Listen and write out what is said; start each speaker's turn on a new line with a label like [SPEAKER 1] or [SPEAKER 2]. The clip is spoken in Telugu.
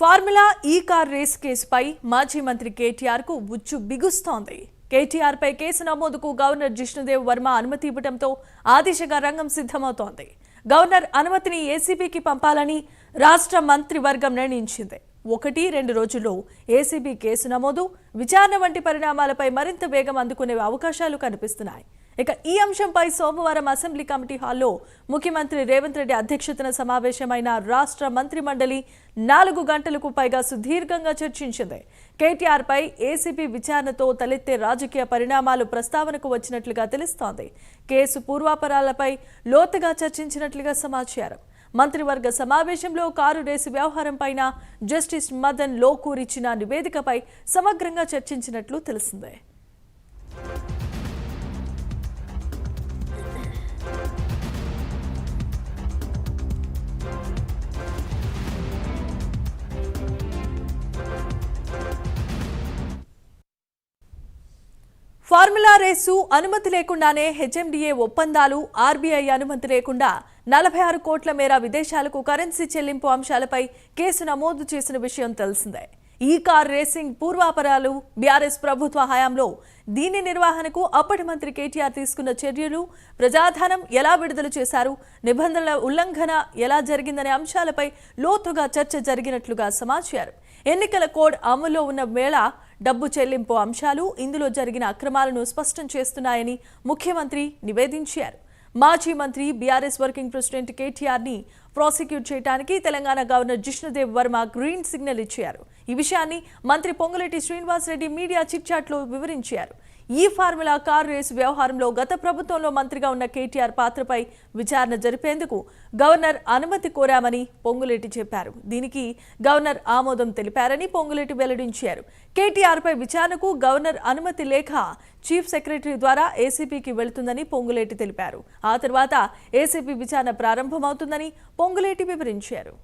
[SPEAKER 1] ఫార్ములా ఈ కార్ రేస్ కేసుపై మాజీ మంత్రి కేటీఆర్కు ఉచ్చు బిగుస్తోంది. కేటీఆర్ పై కేసు నమోదుకు గవర్నర్ జిష్ణుదేవ్ వర్మ అనుమతి ఇవ్వడంతో ఆ దిశగా రంగం సిద్ధమవుతోంది. గవర్నర్ అనుమతిని ఏసీబీకి పంపాలని రాష్ట్ర మంత్రివర్గం నిర్ణయించింది. ఒకటి రెండు రోజుల్లో ఏసీబీ కేసు నమోదు విచారణ వంటి పరిణామాలపై మరింత వేగం అందుకునే అవకాశాలు కనిపిస్తున్నాయి. ఇక ఈ అంశంపై సోమవారం అసెంబ్లీ కమిటీ హాల్లో ముఖ్యమంత్రి రేవంత్ రెడ్డి అధ్యక్షతన సమావేశమైన రాష్ట్ర మంత్రి మండలి నాలుగు గంటలకు పైగా సుదీర్ఘంగా చర్చించింది. కేటీఆర్పై ఏసీబీ ఏసీపీ విచారణతో తలెత్తే రాజకీయ పరిణామాలు ప్రస్తావనకు వచ్చినట్లుగా తెలుస్తోంది. కేసు పూర్వాపరాలపై లోతుగా చర్చించినట్లుగా సమాచారం. మంత్రివర్గ సమావేశంలో కారు రేసు వ్యవహారం పైన జస్టిస్ మదన్ లోకూర్ ఇచ్చిన నివేదికపై సమగ్రంగా చర్చించినట్లు తెలిసిందే. ఫార్ములా రేసు అనుమతి లేకుండానే హెచ్ఎండిఏ ఒప్పందాలు ఆర్బీఐ అనుమతి లేకుండా నలభై ఆరు కోట్ల మేర విదేశాలకు కరెన్సీ చెల్లింపు అంశాలపై కేసు నమోదు చేసిన విషయం తెలిసిందే. ఈ కార్ రేసింగ్ పూర్వాపరాలు బీఆర్ఎస్ ప్రభుత్వ హయాంలో దీని నిర్వహణకు అప్పటి మంత్రి కేటీఆర్ తీసుకున్న చర్యలు ప్రజాధనం ఎలా విడుదల చేశారు నిబంధనల ఉల్లంఘన ఎలా జరిగిందనే అంశాలపై లోతుగా చర్చ జరిగినట్లుగా సమాచారం. ఎన్నికల కోడ్ అమల్లో ఉన్న వేళ డబ్బు చెల్లింపు అంశాలు ఇందులో జరిగిన అక్రమాలను స్పష్టం చేస్తున్నాయని ముఖ్యమంత్రి నివేదించారు. మాజీ మంత్రి బీఆర్ఎస్ వర్కింగ్ ప్రెసిడెంట్ కేటీఆర్ని ప్రాసిక్యూట్ చేయడానికి Telangana governor Jishnudev Varma green signal ఇచ్చారు. ఈ విషయాన్ని మంత్రి పొంగులేటి శ్రీనివాసరెడ్డి మీడియా చిట్చాట్లో వివరించారు. ఈ ఫార్ములా కార్ రేసు వ్యవహారంలో గత ప్రభుత్వంలో మంత్రిగా ఉన్న కేటీఆర్ పాత్రపై విచారణ జరిపేందుకు గవర్నర్ అనుమతి కోరామని పొంగులేటి చెప్పారు. దీనికి గవర్నర్ ఆమోదం తెలిపారని పొంగులేటి వెల్లడించారు. కేటీఆర్పై విచారణకు గవర్నర్ అనుమతి లేఖ చీఫ్ సెక్రటరీ ద్వారా ఏసీపీకి వెళుతుందని పొంగులేటి తెలిపారు. ఆ తర్వాత ఏసీపీ విచారణ ప్రారంభమవుతుందని పొంగులేటి వివరించారు.